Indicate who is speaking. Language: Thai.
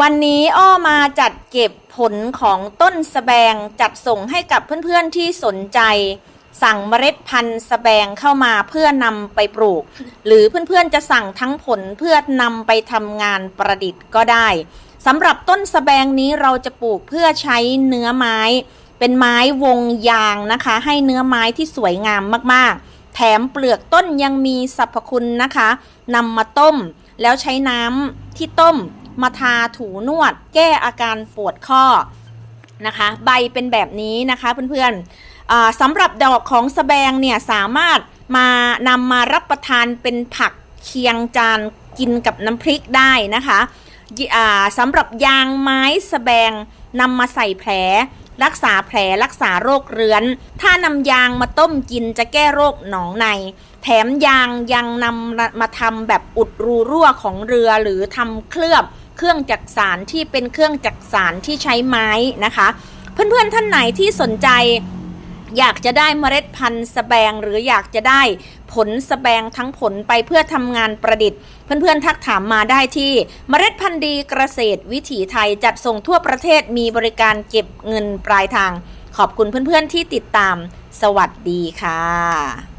Speaker 1: วันนี้อ้อมาจัดเก็บผลของต้นสแบงจัดส่งให้กับเพื่อนๆที่สนใจ สั่งเมล็ดพันธุ์สแบงเข้ามาเพื่อนำไปปลูก หรือเพื่อนๆจะสั่งทั้งผลเพื่อนำไปทำงานประดิษฐ์ก็ได้สำหรับต้นสแบงนี้เราจะปลูกเพื่อใช้เนื้อไม้ เป็นไม้วงยางนะคะ ให้เนื้อไม้ที่สวยงามมากๆ แถมเปลือกต้นยังมีสรรพคุณนะคะนำมาต้ม แล้วใช้น้ำที่ต้ม มาทาถูนวด แก้อาการปวดข้อนะคะ ใบเป็นแบบนี้นะคะเพื่อนๆอ่าสำหรับดอกของสะแบงเนี่ยสามารถมานำมารับประทานเป็นผักเคียงจานกินกับน้ำพริกได้นะคะสำหรับยางไม้สะแบงนำมาใส่แผล รักษาแผลรักษาโรคเรื้อน ถ้านำยางมาต้มกินจะแก้โรคหนองใน แถมยางยังนำมาทำแบบอุดรูรั่วของเรือหรือทำเคลือบ เครื่องจักสารที่เป็นเครื่องจักสารที่ใช้ไม้นะคะ เพื่อนๆท่านไหนที่สนใจอยากจะได้เมล็ดพันธุ์สแบงหรืออยากจะได้ผลสแบงทั้งผลไปเพื่อทำงานประดิษฐ์ เพื่อนๆทักถามมาได้ที่เมล็ดพันธุ์ดีเกษตรวิถีไทยจัดส่งทั่วประเทศมีบริการเก็บเงินปลายทาง ขอบคุณเพื่อนๆที่ติดตาม สวัสดีค่ะ